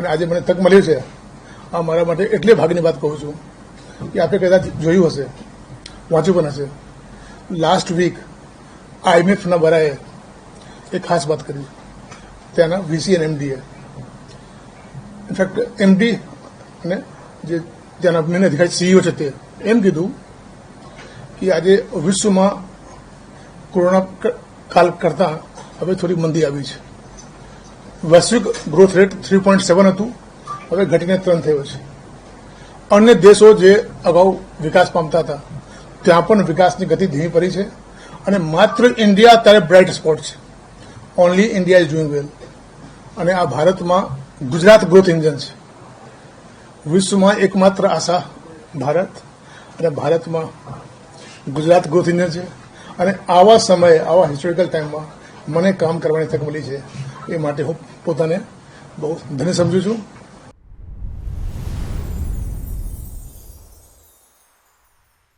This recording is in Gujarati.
અને આજે મને તક મળી છે. આ મારા માટે એટલે ભાગની વાત કહું છું કે આપણે કદાચ જોયું હશે, વાંચ્યું પણ હશે. લાસ્ટ વીક આઈએમએફના બરાએ એ ખાસ વાત કરી. ત્યાંના વીસી અને એમડીએ ઇનફેક્ટ એમડી અને જે ત્યાંના મેન અધિકારી સીઈઓ છે તે, એમ કીધું કે આજે વિશ્વમાં કોરોના કાલ કરતાં હવે થોડી મંદી આવી છે. વૈશ્વિક growth rate three point seven હતું. હવે ઘટીને ત્રણ થયો છે. અન્ય દેશો જે અગાઉ વિકાસ પામતા હતા, ત્યાં પણ વિકાસની ગતિ ધીમી પડી છે અને માત્ર ઇન્ડિયા અત્યારે બ્રાઇટ સ્પોટ છે. Only India is doing well અને આ ભારતમાં ગુજરાત ગ્રોથ એન્જિન છે. વિશ્વમાં એકમાત્ર આશા ભારત અને ભારતમાં ગુજરાત ગ્રોથ એન્જિન છે. અને આવા સમયે, આવા હિસ્ટોરિકલ ટાઈમમાં મને કામ કરવાની તક મળી છે એ માટે હું પોતાને બહુ ધન્ય સમજુ છું.